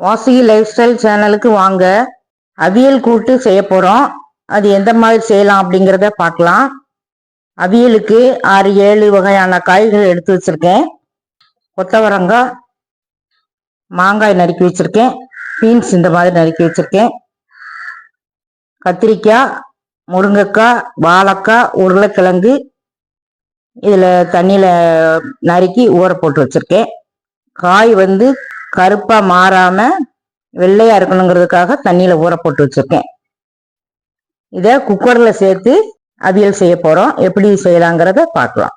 வாசி life style சேனலுக்கு வாங்க. அவியல் கூட்டு செய்ய போகிறோம் அது எந்த மாதிரி செய்யலாம் அப்படிங்கிறத பார்க்கலாம். அவியலுக்கு ஆறு ஏழு வகையான காய்கள் எடுத்து வச்சுருக்கேன். கொத்தவரங்காய் மாங்காய் நறுக்கி வச்சுருக்கேன். பீன்ஸ் இந்த மாதிரி நறுக்கி வச்சுருக்கேன். கத்திரிக்காய் முருங்கைக்காய் வாழைக்காய் உருளைக்கிழங்கு இதில் தண்ணியில் நறுக்கி ஊற போட்டு வச்சுருக்கேன். காய் வந்து கருப்பா மாறாம வெள்ளையா இருக்கணுங்கிறதுக்காக தண்ணியில ஊற போட்டு வச்சிருக்கேன். இத குக்கர்ல சேர்த்து அவியல் செய்ய போறோம். எப்படி செய்யலாங்கிறத பார்க்கலாம்.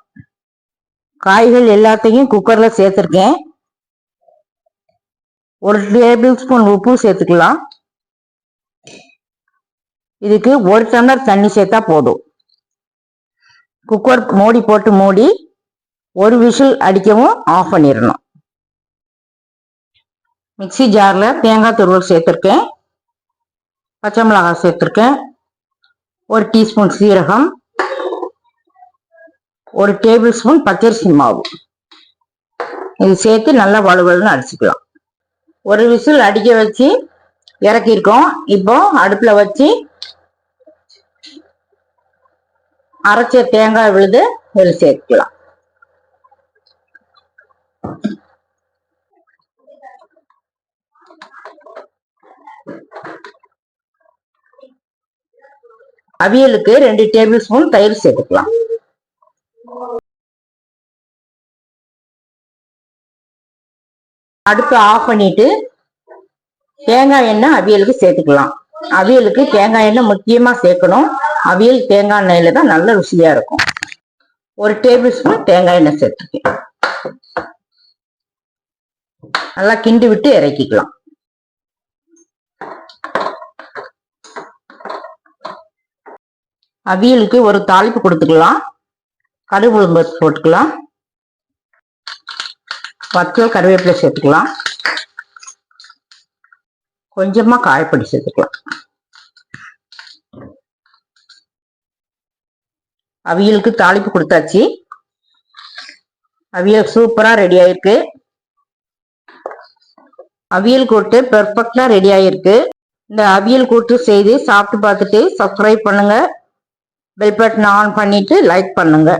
காய்கள் எல்லாத்தையும் குக்கர்ல சேர்த்துருக்கேன். ஒரு டேபிள் ஸ்பூன் உப்பு சேர்த்துக்கலாம். இதுக்கு ஒரு டம்ளர் தண்ணி சேர்த்தா போதும். குக்கர் மூடி போட்டு மூடி ஒரு விசில் அடிக்கவும் ஆஃப் பண்ணிடணும். மிக்சி ஜாரில் தேங்காய் துருவல் சேர்த்துருக்கேன். பச்சை மிளகாய் சேர்த்துருக்கேன். ஒரு டீஸ்பூன் சீரகம். ஒரு டேபிள் ஸ்பூன் பச்சரிசி மாவு. இது சேர்த்து நல்லா வலுவலுன்னு அடிச்சுக்கலாம். ஒரு விசில் அடிக்க வச்சு இறக்கியிருக்கோம். இப்போ அடுப்பில் வச்சு அரைச்ச தேங்காய் விழுது இதில் சேர்த்துக்கலாம். அவியலுக்கு ரெண்டு டேபிள் ஸ்பூன் தயிர் சேர்த்துக்கலாம். அடுப்பு ஆஃப் பண்ணிட்டு தேங்காய் எண்ணெய் அவியலுக்கு சேர்த்துக்கலாம். அவியலுக்கு தேங்காய் எண்ணெய் முக்கியமா சேர்க்கணும். அவியல் தேங்காய் எண்ணெயில தான் நல்ல ருசியா இருக்கும். ஒரு டேபிள் ஸ்பூன் தேங்காய் எண்ணெய் சேர்த்துக்கேன் நல்லா கிண்டி விட்டு இறக்கிக்கலாம். அவியலுக்கு ஒரு தாளிப்பு கொடுத்துக்கலாம். கடுகு உளுந்து போட்டுக்கலாம். வத்தல் கருவேப்பிலை சேர்த்துக்கலாம். கொஞ்சமா காயப்பொடி சேர்த்துக்கலாம். அவியலுக்கு தாளிப்பு கொடுத்தாச்சு. அவியல் சூப்பரா ரெடி ஆயிருக்கு. அவியல் கூட்டு பெர்ஃபெக்டா ரெடி ஆயிருக்கு. இந்த அவியல் கூட்டு செய்து சாப்பிட்டு பார்த்துட்டு சப்ஸ்கிரைப் பண்ணுங்க. பெல் பட்டன் ஆன் பண்ணிட்டு லைக் பண்ணுங்க.